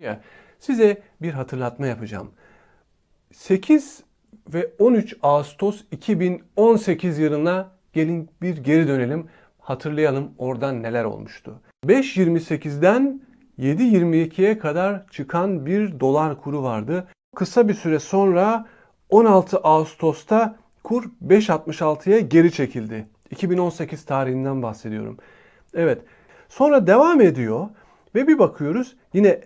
Ya, Size bir hatırlatma yapacağım. 8 ve 13 Ağustos 2018 yılına gelin bir geri dönelim. Hatırlayalım oradan neler olmuştu. 5.28'den 7.22'ye kadar çıkan bir dolar kuru vardı. Kısa bir süre sonra 16 Ağustos'ta kur 5.66'ya geri çekildi. 2018 tarihinden bahsediyorum. Evet. Sonra devam ediyor ve bir bakıyoruz yine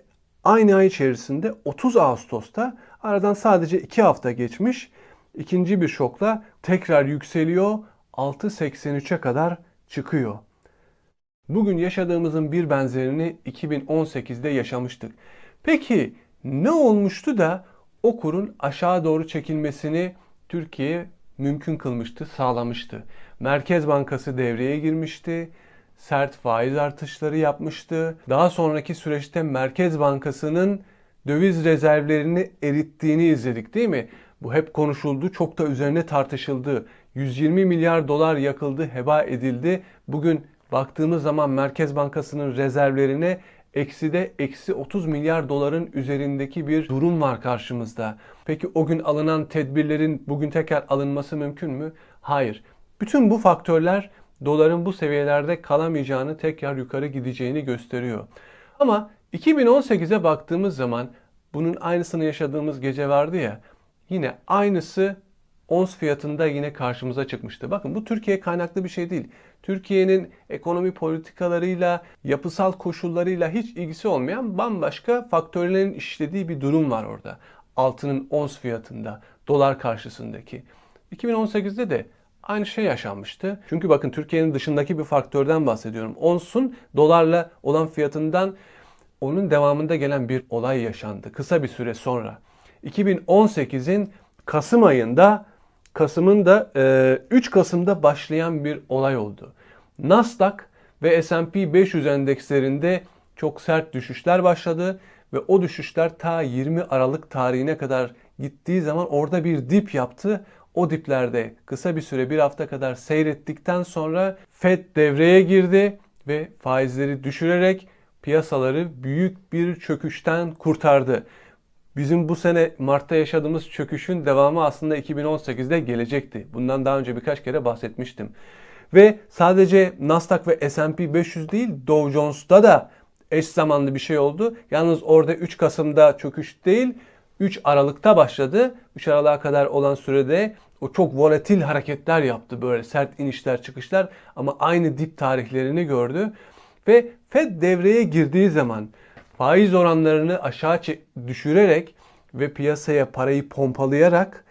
aynı ay içerisinde 30 Ağustos'ta aradan sadece 2 hafta geçmiş. ikinci bir şokla tekrar yükseliyor. 6.83'e kadar çıkıyor. Bugün yaşadığımızın bir benzerini 2018'de yaşamıştık. Peki ne olmuştu da o kurun aşağı doğru çekilmesini Türkiye mümkün kılmıştı, sağlamıştı. Merkez Bankası devreye girmişti. Sert faiz artışları yapmıştı. Daha sonraki süreçte Merkez Bankası'nın döviz rezervlerini erittiğini izledik değil mi? Bu hep konuşuldu, çok da üzerine tartışıldı. 120 milyar dolar yakıldı, heba edildi. Bugün baktığımız zaman Merkez Bankası'nın rezervlerine eksi de eksi 30 milyar doların üzerindeki bir durum var karşımızda. Peki o gün alınan tedbirlerin bugün tekrar alınması mümkün mü? Hayır. Bütün bu faktörler doların bu seviyelerde kalamayacağını, tekrar yukarı gideceğini gösteriyor. Ama 2018'e baktığımız zaman bunun aynısını yaşadığımız gece vardı ya. Yine aynısı ons fiyatında yine karşımıza çıkmıştı. Bakın bu Türkiye kaynaklı bir şey değil. Türkiye'nin ekonomi politikalarıyla, yapısal koşullarıyla hiç ilgisi olmayan bambaşka faktörlerin işlediği bir durum var orada. Altının ons fiyatında, dolar karşısındaki. 2018'de de aynı şey yaşanmıştı. Çünkü bakın Türkiye'nin dışındaki bir faktörden bahsediyorum. Onsun dolarla olan fiyatından onun devamında gelen bir olay yaşandı kısa bir süre sonra. 2018'in Kasım ayında Kasım'ın da 3 Kasım'da başlayan bir olay oldu. Nasdaq ve S&P 500 endekslerinde çok sert düşüşler başladı ve o düşüşler ta 20 Aralık tarihine kadar gittiği zaman orada bir dip yaptı. O diplerde kısa bir süre bir hafta kadar seyrettikten sonra Fed devreye girdi ve faizleri düşürerek piyasaları büyük bir çöküşten kurtardı. Bizim bu sene Mart'ta yaşadığımız çöküşün devamı aslında 2018'de gelecekti. Bundan daha önce birkaç kere bahsetmiştim. Ve sadece Nasdaq ve S&P 500 değil Dow Jones'ta da eş zamanlı bir şey oldu. Yalnız orada 3 Kasım'da çöküş değil 3 Aralık'ta başladı. 3 Aralık'a kadar olan sürede o çok volatil hareketler yaptı böyle sert inişler çıkışlar ama aynı dip tarihlerini gördü. Ve Fed devreye girdiği zaman faiz oranlarını aşağı düşürerek ve piyasaya parayı pompalayarak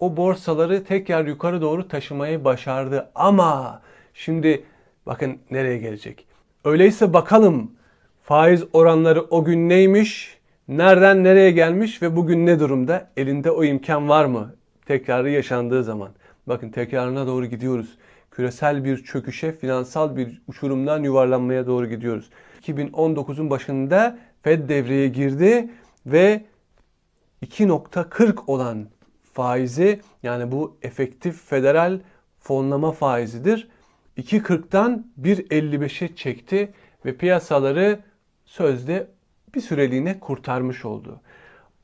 o borsaları tekrar yukarı doğru taşımayı başardı. Ama şimdi bakın nereye gelecek. Öyleyse bakalım faiz oranları o gün neymiş? Nereden nereye gelmiş ve bugün ne durumda? Elinde o imkan var mı? Tekrarı yaşandığı zaman. Bakın tekrarına doğru gidiyoruz. Küresel bir çöküşe, finansal bir uçurumdan yuvarlanmaya doğru gidiyoruz. 2019'un başında Fed devreye girdi ve 2.40 olan faizi yani bu efektif federal fonlama faizidir. 2.40'dan 1.55'e çekti ve piyasaları sözde bir süreliğine kurtarmış oldu.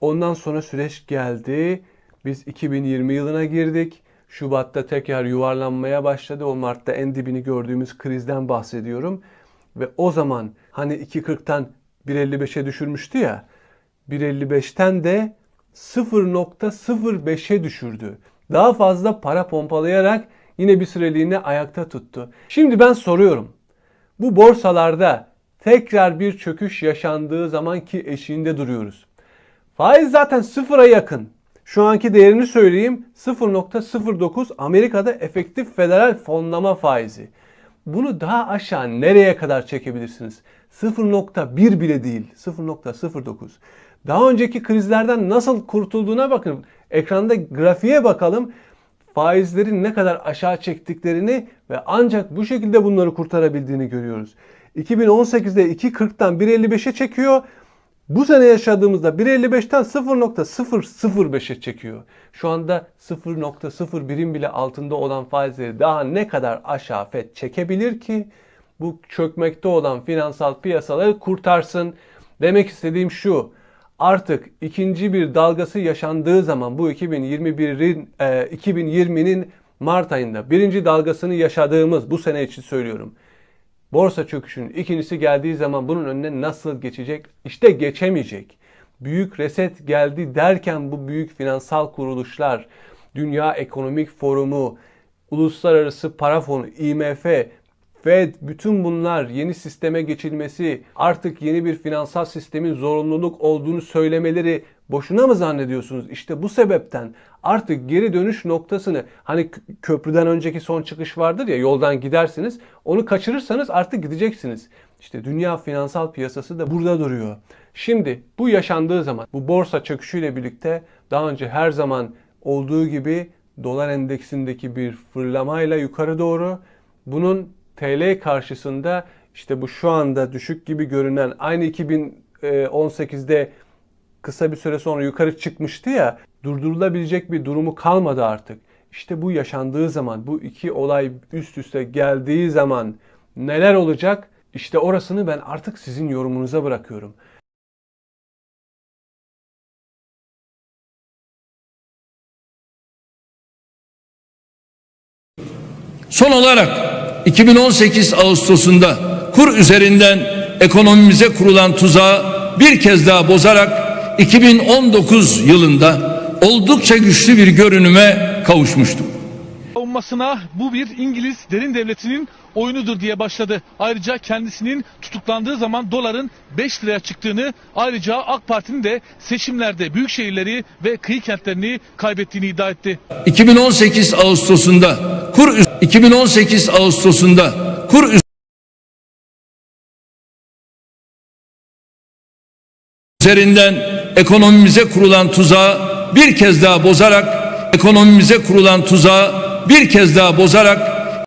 Ondan sonra süreç geldi. Biz 2020 yılına girdik. Şubat'ta tekrar yuvarlanmaya başladı. O Mart'ta en dibini gördüğümüz krizden bahsediyorum. Ve o zaman hani 2.40'tan 1.55'e düşürmüştü ya. 1.55'ten de 0.05'e düşürdü. Daha fazla para pompalayarak yine bir süreliğine ayakta tuttu. Şimdi ben soruyorum. Bu borsalarda tekrar bir çöküş yaşandığı zaman ki eşiğinde duruyoruz. Faiz zaten sıfıra yakın. Şu anki değerini söyleyeyim 0.09 Amerika'da efektif federal fonlama faizi. Bunu daha aşağı nereye kadar çekebilirsiniz? 0.1 bile değil. 0.09. Daha önceki krizlerden nasıl kurtulduğuna bakın. Ekranda grafiğe bakalım. Faizlerin ne kadar aşağı çektiklerini ve ancak bu şekilde bunları kurtarabildiğini görüyoruz. 2018'de 2.40'tan 1.55'e çekiyor. Bu sene yaşadığımızda 1.55'ten 0.005'e çekiyor. Şu anda 0.01'in bile altında olan faizleri daha ne kadar aşağı FED çekebilir ki bu çökmekte olan finansal piyasaları kurtarsın. Demek istediğim şu. Artık ikinci bir dalgası yaşandığı zaman bu 2021'in e, 2020'nin Mart ayında birinci dalgasını yaşadığımız bu sene için söylüyorum. Borsa çöküşünün ikincisi geldiği zaman bunun önüne nasıl geçecek? İşte geçemeyecek. Büyük reset geldi derken bu büyük finansal kuruluşlar, Dünya Ekonomik Forumu, Uluslararası Para Fonu, IMF, Fed bütün bunlar yeni sisteme geçilmesi, artık yeni bir finansal sistemin zorunluluk olduğunu söylemeleri boşuna mı zannediyorsunuz? İşte bu sebepten artık geri dönüş noktasını hani kö- köprüden önceki son çıkış vardır ya yoldan gidersiniz. Onu kaçırırsanız artık gideceksiniz. İşte dünya finansal piyasası da burada duruyor. Şimdi bu yaşandığı zaman bu borsa çöküşüyle birlikte daha önce her zaman olduğu gibi dolar endeksindeki bir fırlamayla yukarı doğru bunun TL karşısında işte bu şu anda düşük gibi görünen aynı 2018'de kısa bir süre sonra yukarı çıkmıştı ya durdurulabilecek bir durumu kalmadı artık. İşte bu yaşandığı zaman bu iki olay üst üste geldiği zaman neler olacak? İşte orasını ben artık sizin yorumunuza bırakıyorum. Son olarak 2018 Ağustos'unda kur üzerinden ekonomimize kurulan tuzağı bir kez daha bozarak 2019 yılında oldukça güçlü bir görünüme kavuşmuştuk. Savunmasına bu bir İngiliz derin devletinin oyunudur diye başladı. Ayrıca kendisinin tutuklandığı zaman doların 5 liraya çıktığını ayrıca AK Parti'nin de seçimlerde büyük şehirleri ve kıyı kentlerini kaybettiğini iddia etti. 2018 Ağustos'unda kur 2018 Ağustos'unda kur üzerinden ekonomimize kurulan tuzağı bir kez daha bozarak ekonomimize kurulan tuzağı bir kez daha bozarak